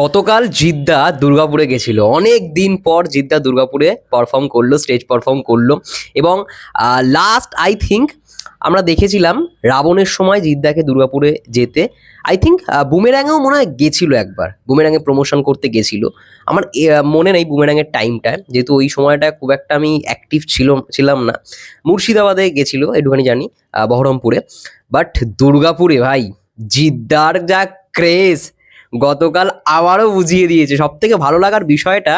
গতকাল জিদ্দা দুর্গাপুরে গেছিল। অনেক দিন পর জিদ্দা দুর্গাপুরে পারফর্ম করল স্টেজ পারফর্ম করল এবং লাস্ট আই থিঙ্ক আমরা দেখেছিলাম রাবণের সময় জিদ্দাকে দুর্গাপুরে যেতে। আই থিঙ্ক বুমেরাঙেও মনে হয় গেছিল একবার। বুমেরাঙে প্রমোশন করতে গেছিল। আমার মনে নেই বুমেরাঙের টাইমটা যেহেতু ওই সময়টা খুব একটা আমি অ্যাক্টিভ ছিল, ছিলাম না। মুর্শিদাবাদে গেছিল, একটুখানি জানি বহরমপুরে। বাট দুর্গাপুরে ভাই, জিদ্দার যা ক্রেজ গতকাল আবারও বুঝিয়ে দিয়েছে। সব থেকে ভালো লাগার বিষয়টা,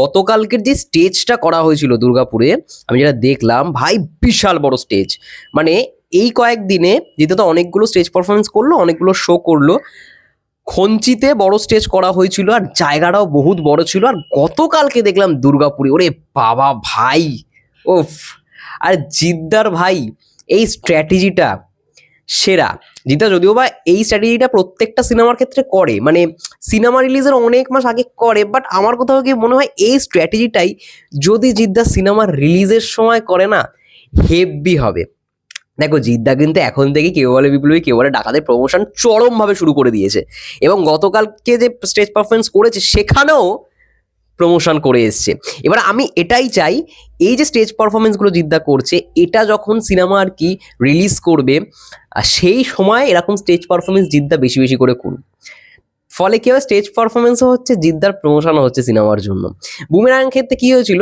গতকালকের যে স্টেজটা করা হয়েছিল দুর্গাপুরে, আমি যেটা দেখলাম, ভাই বিশাল বড় স্টেজ। মানে এই কয়েকদিনে যেহেতু অনেকগুলো স্টেজ পারফরমেন্স করল, অনেকগুলো শো করল, খঞ্চিতে বড় স্টেজ করা হয়েছিল আর জায়গাটাও বহুত বড় ছিল আর গতকালকে দেখলাম দুর্গাপুরে, ওরে বাবা ভাই ওফ আর জিদ্দার ভাই, এই স্ট্র্যাটেজিটা সেরা। জিদ্দা যদিও বা এই স্ট্র্যাটেজিটা প্রত্যেকটা সিনেমার ক্ষেত্রে করে মানে সিনেমা রিলিজের অনেক মাস আগে করে বাট আমার কোথাও গিয়ে মনে হয় এই স্ট্র্যাটেজিটাই যদি জিদ্দা সিনেমার রিলিজের সময় করে না হেভি হবে। দেখো, জিদ্দা কিন্তু এখন থেকে কেউ বলে বিপ্লবী, কেউ বলে ডাকাতের প্রমোশন চরমভাবে শুরু করে দিয়েছে। এবং গতকালকে যে স্টেজ পারফরমেন্স করেছে, সেখানেও প্রমোশন করে এসছে। এবার আমি এটাই চাই, এই যে স্টেজ পারফরমেন্সগুলো জিদ্দা করছে, এটা যখন সিনেমা আর কি রিলিজ করবে সেই সময় এরকম স্টেজ পারফরমেন্স জিদ্দা বেশি বেশি করে করুন ফলে কি হয় স্টেজ পারফরমেন্সও হচ্ছে, জিদ্দার প্রমোশনও হচ্ছে সিনেমার জন্য। বুমেরাং ক্ষেত্রে কী হয়েছিল?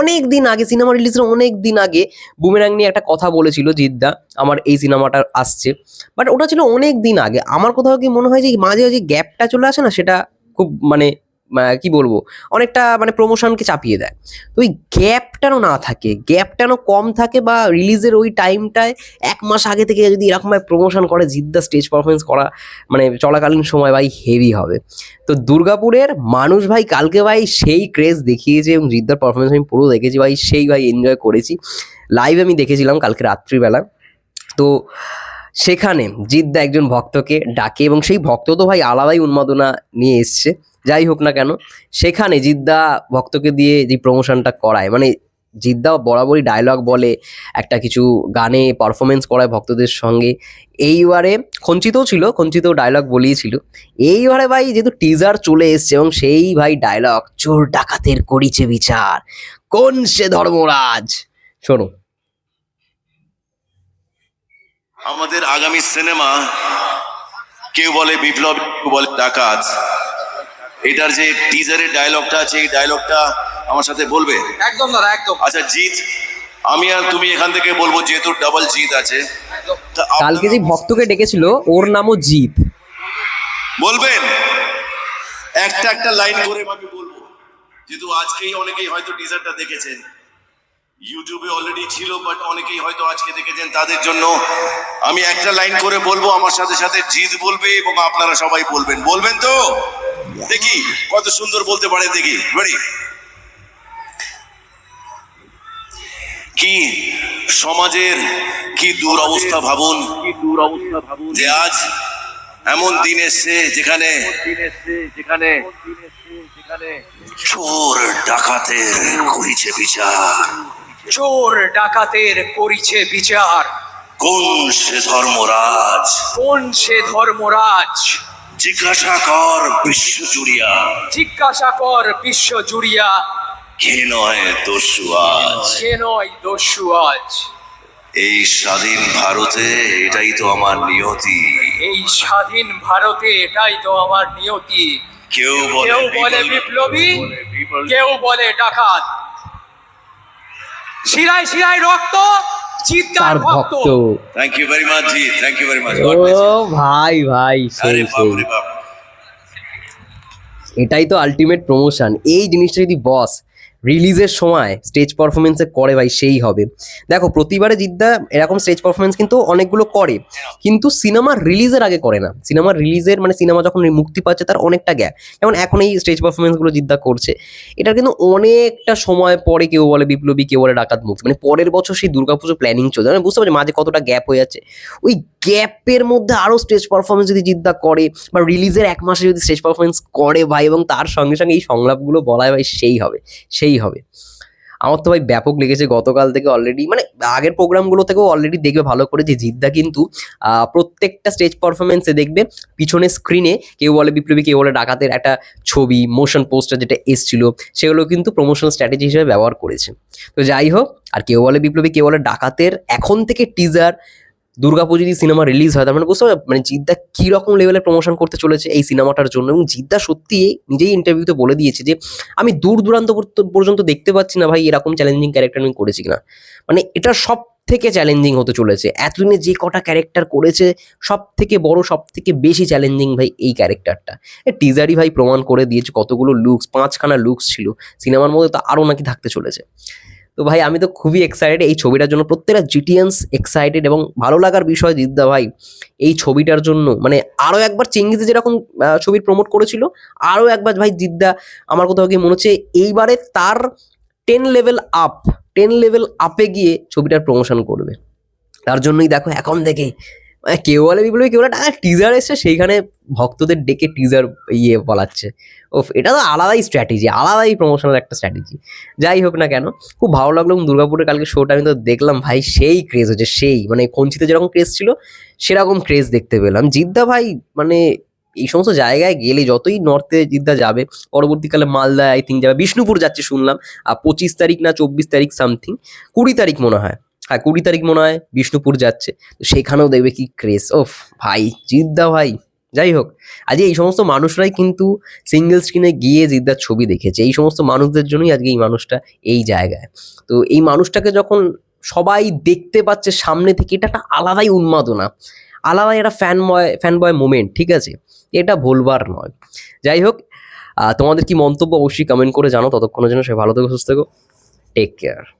অনেক দিন আগে সিনেমা রিলিজের অনেক দিন আগে বুমেরাং নিয়ে একটা কথা বলেছিল জিদ্দা, আমার এই সিনেমাটা আসছে। বাট ওটা ছিল অনেক দিন আগে। আমার কোথাও কি মনে হয় যে, মাঝে মাঝে গ্যাপটা চলে আসে না? সেটা খুব মানে কি বলব? অনেকটা মানে প্রমোশনকে চাপিয়ে দেয়। তো ওই গ্যাপটাও না থাকে গ্যাপটাও কম থাকে বা রিলিজের ওই টাইমটায় এক মাস আগে থেকে যদি এরকমভাবে প্রমোশন করে, জিদ্দা স্টেজ পারফরমেন্স করা মানে চলাকালীন সময় ভাই হেভি হবে। তো দুর্গাপুরের মানুষ ভাই, কালকে ভাই সেই ক্রেজ দেখিয়েছে এবং জিদ্দার পারফরমেন্স আমি পুরো দেখেছি ভাই, সেই ভাই এনজয় করেছি। লাইভ আমি দেখেছিলাম কালকে রাত্রিবেলা। তো সেখানে জিদ্দা একজন ভক্তকে ডাকে এবং সেই ভক্ত তো ভাই আলাদাই উন্মাদনা নিয়ে এসছে, যাই হোক না কেন, সেখানে জিদ্দা ভক্তকে দিয়ে যে প্রমোশনটা করায় মানে জিদ্দা বরাবরই ডায়লগ বলে, একটা কিছু গানে পারফরমেন্স করায় ভক্তদের সঙ্গে। এইবারে খঞ্চিতও ছিল, খঞ্চিতও ডায়লগ বলিয়েছিল। এইবারে ভাই যেহেতু টিজার চলে এসছে এবং সেই ভাই ডায়লগ চোর ডাকাতের করিছে বিচার। কোন সে ধর্মরাজ? শোনো আমাদের আগামী সিনেমা কেউ বলে বিপ্লব কেউ বলে ডাকাত। এটার যে টিজারের ডায়লগটা আছে এই ডায়লগটা আমার সাথে বলবে? একদম দাদা একদম। আচ্ছা জিৎ আমি আর তুমি এখান থেকে বলব যেহেতু ডাবল জিত আছে। কালকে যে ভক্তকে ডেকেছিল ওর নামও জিৎ। বলবেন? একটা একটা লাইন করে আমি বলব। যেহেতু আজকেই অনেকেই হয়তো টিজারটা দেখেছেন। ইউটিউবে অলরেডি ছিল বাট অনেকেই হয়তো আজকে দেখেছেন তাদের জন্য। আমি একটা লাইন করে বলব, আমার সাথে সাথে জিত বলবে এবং আপনারা সবাই বলবেন। বলবেন তো? দেখি, কত সুন্দর বলতে পারে, দেখি। রেডি কি সমাজের, কি দুরবস্থা ভাবুন। কি দুরবস্থা ভাবুন যে আজ এমন দিন এসছে যেখানে যেখানে চোর ডাকাতের করিছে বিচার। চোর ডাকাতের করিছে বিচার। কোন সে ধর্মরাজ? কোন সে ধর্মরাজ? জিজ্ঞাসা কর বিশ্ব জুড়িয়া। জিজ্ঞাসা কর বিশ্ব জুড়িয়া। কে নয় দস্যু আজ? কে নয় দস্যু আজ? এই স্বাধীন ভারতে এটাই তো আমার নিয়তি। এই স্বাধীন ভারতে এটাই তো আমার নিয়তি। কেউ বলে কেউ বলে বিপ্লবী। কেউ বলে ডাকাত। শিরায় শিরায় রক্ত চিৎকার ভক্ত। Thank you very much ji thank you very much ও ভাই ভাই আরে বাপ রে বাপ। এটাই তো আলটিমেট প্রমোশন এই জিনিসটা যদি বস রিলিজের সময় স্টেজ পারফরমেন্সে করে ভাই, সেই হবে। দেখো, প্রতিবারে জিদ্দা এরকম স্টেজ পারফরমেন্স কিন্তু অনেকগুলো করে। কিন্তু সিনেমা রিলিজের আগে করে না। সিনেমা রিলিজের মানে সিনেমা যখন মুক্তি পাচ্ছে, তার অনেকটা গ্যাপ যেমন এখন এই স্টেজ পারফরমেন্সগুলো জিদ্দা করছে। এটার কিন্তু অনেকটা সময় পরে কেউ বলে বিপ্লবী, কেউ বলে ডাকাত মুক্তি। মানে পরের বছর সেই দুর্গাপুজো প্ল্যানিং চলছে। মানে বুঝতে পারছি মাঝে কতটা গ্যাপ হয়ে যাচ্ছে। ওই গ্যাপের মধ্যে আরও স্টেজ পারফরমেন্স যদি জিদ্দা করে, বা রিলিজের এক মাসে যদি স্টেজ পারফরমেন্স করে ভাই, এবং তার সঙ্গে সঙ্গে এই সংলাপগুলো বলায় ভাই, সেই হবে। সেই হবে। আমার তো ভাই ব্যাপক লেগেছে গতকাল থেকে অলরেডি মানে আগের প্রোগ্রামগুলো থেকেও অলরেডি দেখবে ভালো করে যে জিদ্দা কিন্তু প্রত্যেকটা স্টেজ পারফরমেন্সে দেখবে, পিছনে স্ক্রিনে কেউ বলে বিপ্লবী, কেউ বলে ডাকাতের একটা ছবি মোশন পোস্টার যেটা এসছিল, সেগুলো কিন্তু প্রমোশনাল স্ট্র্যাটেজি হিসেবে ব্যবহার করেছে। তো যাই হোক, আর কেউ বলে বিপ্লবী, কেউ বলে ডাকাতের, এখন থেকে টিজার দুর্গাপুর যদি সিনেমা রিলিজ হয়, তার মানে বুঝতে পারবে মানে জিদ্দা কীরকম লেভেলে প্রমোশন করতে চলেছে এই সিনেমাটার জন্য? এবং জিদ্দা সত্যি নিজেই ইন্টারভিউতে বলে দিয়েছে যে, আমি দূর দূরান্ত পর্যন্ত দেখতে পাচ্ছি না ভাই এরকম চ্যালেঞ্জিং ক্যারেক্টার আমি করেছি কিনা? মানে এটা সব থেকে চ্যালেঞ্জিং হতে চলেছে। এতদিনে যে কটা ক্যারেক্টার করেছে সব থেকে বড় সব থেকে বেশি চ্যালেঞ্জিং ভাই এই ক্যারেক্টারটা টিজারই ভাই প্রমাণ করে দিয়েছে কতগুলো লুকস পাঁচখানা লুকস ছিল। সিনেমার মধ্যে তো আরও নাকি থাকতে চলেছে। তো ভাই, আমি তো খুবই এক্সাইটেড এই ছবিটার জন্য। প্রত্যেকটা জিটিএন্স এক্সাইটেড এবং ভালো লাগার বিষয় জিদ্দা ভাই, এই ছবিটার জন্য। মানে আরও একবার চেঙ্গিজে যেরকম ছবির প্রমোট করেছিল আরও একবার ভাই জিদ্দা, আমার কোথাও গিয়ে মনে হচ্ছে এইবারে তার ten level up ten level আপে গিয়ে ছবিটার প্রমোশন করবে। তার জন্যই দেখো, এখন থেকে মানে কেউ বলে বিপ্লবী, কেউ বলে টিজার এসছে, সেইখানে ভক্তদের ডেকে টিজার ইয়ে বলাচ্ছে। ও এটা তো আলাদাই স্ট্র্যাটেজি আলাদাই প্রমোশনাল একটা স্ট্র্যাটেজি যাই হোক না কেন, খুব ভালো লাগল। এবং দুর্গাপুরের কালকে শোটা আমি তো দেখলাম, ভাই, সেই ক্রেজ হচ্ছে, সেই। মানে খঞ্চিতে যেরকম ক্রেজ ছিল, সেরকম ক্রেজ দেখতে পেলাম। জিদ্দা ভাই মানে এই সমস্ত জায়গায় গেলে যতই নর্থে জিদ্দা যাবে, পরবর্তীকালে মালদা আই থিঙ্ক যাবে, বিষ্ণুপুর যাচ্ছে শুনলাম। আর পঁচিশ তারিখ না, চব্বিশ তারিখ সামথিং কুড়ি তারিখ মনে হয়। হ্যাঁ কুড়ি তারিখ মনে হয় বিষ্ণুপুর যাচ্ছে। তো সেখানেও দেখবে কি ক্রেস ওফ, ভাই জিদ্দা ভাই। যাই হোক, আজকে এই সমস্ত মানুষরাই কিন্তু সিঙ্গেল স্ক্রিনে গিয়ে জিদ্দার ছবি দেখেছে। এই সমস্ত মানুষদের জন্যই আজকে এই মানুষটা এই জায়গায়। তো এই মানুষটাকে যখন সবাই দেখতে পাচ্ছে সামনে থেকে, এটা একটা আলাদাই উন্মাদনা। আলাদাই একটা fan boy fan boy moment ঠিক আছে? এটা ভুলবার নয়। যাই হোক তোমাদের কি মন্তব্য অবশ্যই কমেন্ট করে জানো ততক্ষণের জন্য সে ভালো থেকো, সুস্থ থেকো। Take care